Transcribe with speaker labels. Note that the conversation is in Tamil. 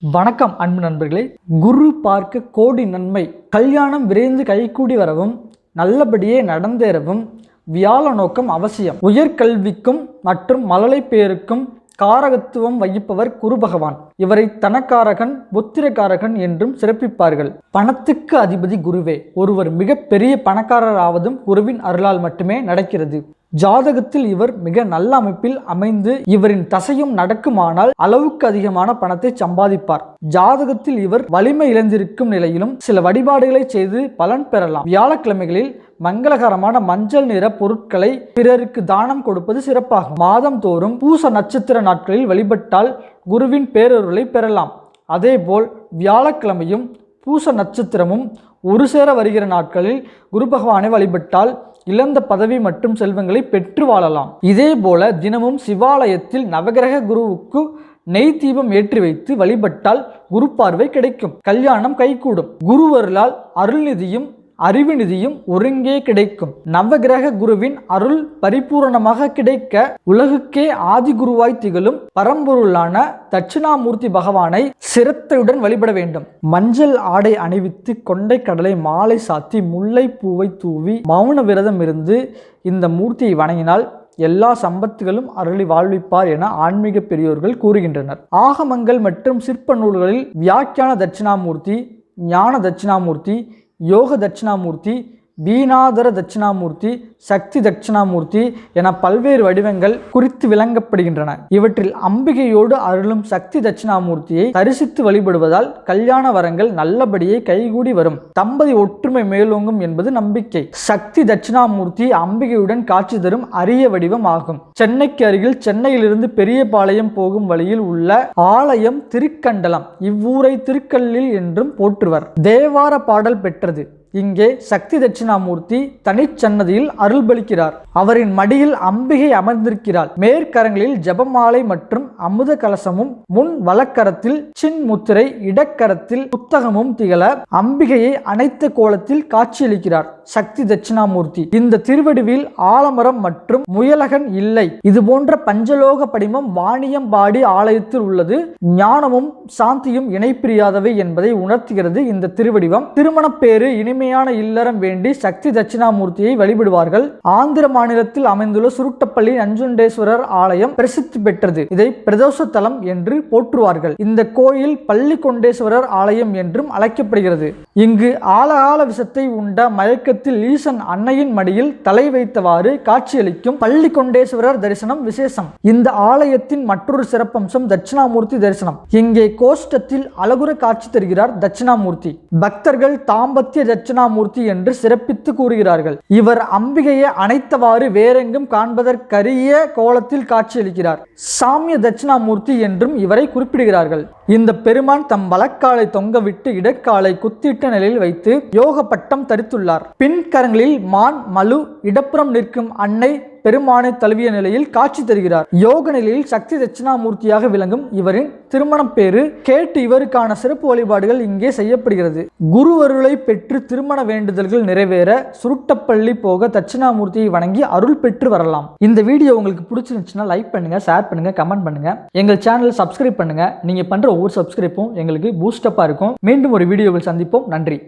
Speaker 1: வணக்கம் அன்பு நண்பர்களே. குரு பார்க்க கோடி நன்மை கல்யாணம் விரைந்து கைகூடி வரவும் நல்லபடியே நடந்தேறவும் வியாழ நோக்கம் அவசியம். உயர்கல்விக்கும் மற்றும் மழலை பேருக்கும் காரகத்துவம் வகிப்பவர் குரு பகவான். இவரை தனக்காரகன் புத்திரக்காரகன் என்றும் சிறப்பிப்பார்கள். பணத்துக்கு அதிபதி குருவே. ஒருவர் மிகப்பெரிய பணக்காரராவதும் குருவின் அருளால் மட்டுமே நடக்கிறது. ஜாதகத்தில் இவர் மிக நல்ல அமைப்பில் அமைந்து இவரின் தசையும் நடக்குமானால் அளவுக்கு அதிகமான பணத்தை சம்பாதிப்பார். ஜாதகத்தில் இவர் வலிமை இழந்திருக்கும் நிலையிலும் சில வழிபாடுகளை செய்து பலன் பெறலாம். வியாழக்கிழமைகளில் மங்களகரமான மஞ்சள் நிற பொருட்களை பிறருக்கு தானம் கொடுப்பது சிறப்பாகும். மாதம் தோறும் பூச நட்சத்திர நாட்களில் வழிபட்டால் குருவின் பேரொருளை பெறலாம். அதேபோல் வியாழக்கிழமையும் பூச நட்சத்திரமும் ஒரு சேர வருகிற நாட்களில் குரு பகவானை வழிபட்டால் இழந்த பதவி மற்றும் செல்வங்களை பெற்று வாழலாம். இதே போல தினமும் சிவாலயத்தில் நவகிரக குருவுக்கு நெய் தீபம் ஏற்றி வைத்து வழிபட்டால் குரு பார்வை கிடைக்கும். கல்யாணம் கைகூடும். குருவருளால் அருள்நிதியும் அறிவு நிதியும் ஒருங்கே கிடைக்கும். நவகிரக குருவின் அருள் பரிபூரணமாக கிடைக்க உலகுக்கே ஆதி குருவாய் திகழும் பரம்பொருளான தட்சிணாமூர்த்தி பகவானை சிரத்தையுடன் வழிபட வேண்டும். மஞ்சள் ஆடை அணிவித்து கொண்டை கடலை மாலை சாத்தி முல்லை பூவை தூவி மௌன விரதம் இருந்து இந்த மூர்த்தியை வணங்கினால் எல்லா சம்பத்துகளும் அருளி வாழ்விப்பார் என ஆன்மீக பெரியோர்கள் கூறுகின்றனர். ஆகமங்கள் மற்றும் சிற்ப நூல்களில் வியாக்கியான தட்சிணாமூர்த்தி ஞான தட்சிணாமூர்த்தி யோக தட்சிணாமூர்த்தி வீணாதர தட்சிணாமூர்த்தி சக்தி தட்சிணாமூர்த்தி என பல்வேறு வடிவங்கள் குறித்து விளங்கப்படுகின்றன. இவற்றில் அம்பிகையோடு அருளும் சக்தி தட்சிணாமூர்த்தியை தரிசித்து வழிபடுவதால் கல்யாண வரங்கள் நல்லபடியே கைகூடி வரும். தம்பதி ஒற்றுமை மேலோங்கும் என்பது நம்பிக்கை. சக்தி தட்சிணாமூர்த்தி அம்பிகையுடன் காட்சி தரும் அரிய வடிவம் ஆகும். சென்னைக்கு அருகில் சென்னையிலிருந்து பெரியபாளையம் போகும் வழியில் உள்ள ஆலயம் திருக்கண்டலம். இவ்வூரை திருக்கல்லில் என்றும் போற்றுவர். தேவார பாடல் பெற்றது. இங்கே சக்தி தட்சிணாமூர்த்தி தனிச்சன்னதியில் அருள்பலிக்கிறார் அவரின் மடியில் அம்பிகை அமர்ந்திருக்கிறாள். மேற்கரங்களில் ஜபமாலை மற்றும் அமுத கலசமும் முன் வலக்கரத்தில் சின் முத்திரை இடக்கரத்தில் புத்தகமும் திகழ அம்பிகையை அனைத்த கோலத்தில் காட்சியளிக்கிறார் சக்தி தட்சிணாமூர்த்தி. இந்த திருவடிவில் ஆலமரம் மற்றும் முயலகன் இல்லை. இது போன்ற பஞ்சலோக படிமம் வாணியம்பாடி ஆலயத்தில் உள்ளது. ஞானமும் சாந்தியும் இணைப்பிரியாதவை என்பதை உணர்த்துகிறது இந்த திருவடிவம். திருமணப்பேறு எளிமையான இல்லறம் வேண்டி சக்தி தட்சிணாமூர்த்தியை வழிபடுவார்கள். ஆந்திர மாநிலத்தில் அமைந்துள்ள சுருட்டப்பள்ளி நஞ்சுண்டேஸ்வரர் ஆலயம் பிரசித்தி பெற்றது. இதை பிரதோஷ தலம் என்று போற்றுவார்கள். இந்த கோயில் பள்ளி கொண்டேஸ்வரர் ஆலயம் என்றும் அழைக்கப்படுகிறது. இங்கு ஆலகால விஷத்தை உண்ட மயக்கத்தில் ஈசன் அன்னையின் மடியில் தலை வைத்தவாறு காட்சியளிக்கும் பள்ளி கொண்டேஸ்வரர் தரிசனம் விசேஷம். இந்த ஆலயத்தின் மற்றொரு சிறப்பம்சம் தட்சிணாமூர்த்தி தரிசனம். இங்கே கோஷ்டத்தில் அழகுற காட்சி தருகிறார் தட்சிணாமூர்த்தி. பக்தர்கள் தாம்பத்திய தட்சிணாமூர்த்தி என்று சிறப்பித்து கூறுகிறார்கள். இவர் அம்பிகையை அனைத்தவாறு வேறெங்கும் காண்பதற்கரிய கோலத்தில் காட்சியளிக்கிறார். சாமிய தட்சிணாமூர்த்தி என்றும் இவரை குறிப்பிடுகிறார்கள். இந்த பெருமான் தம் வலக்காலை தொங்கவிட்டு இடக்காலை குத்திட்ட நிலையில் வைத்து யோக பட்டம் தரித்துள்ளார். பின் கரங்களில் மான் மலு இடப்புறம் நிற்கும் அன்னை பெருமானை தழுவிய நிலையில் காட்சி தருகிறார். யோக நிலையில் சக்தி தட்சிணாமூர்த்தியாக விளங்கும் இவரின் திருமணம் பேரு கேட்டு இவருக்கான சிறப்பு வழிபாடுகள் இங்கே செய்யப்படுகிறது. குருவருளை பெற்று திருமண வேண்டுதல்கள் நிறைவேற சுருட்டப்பள்ளி போக தட்சிணாமூர்த்தியை வணங்கி அருள் பெற்று வரலாம். இந்த வீடியோ உங்களுக்கு பிடிச்சிருந்துச்சுன்னா லைக் பண்ணுங்க ஷேர் பண்ணுங்க கமெண்ட் பண்ணுங்க. எங்கள் சேனல் சப்ஸ்கிரைப் பண்ணுங்க. நீங்க பண்ற ஒவ்வொரு சப்ஸ்கிரைப்பும் எங்களுக்கு பூஸ்டப்பா இருக்கும். மீண்டும் ஒரு வீடியோவில் சந்திப்போம். நன்றி.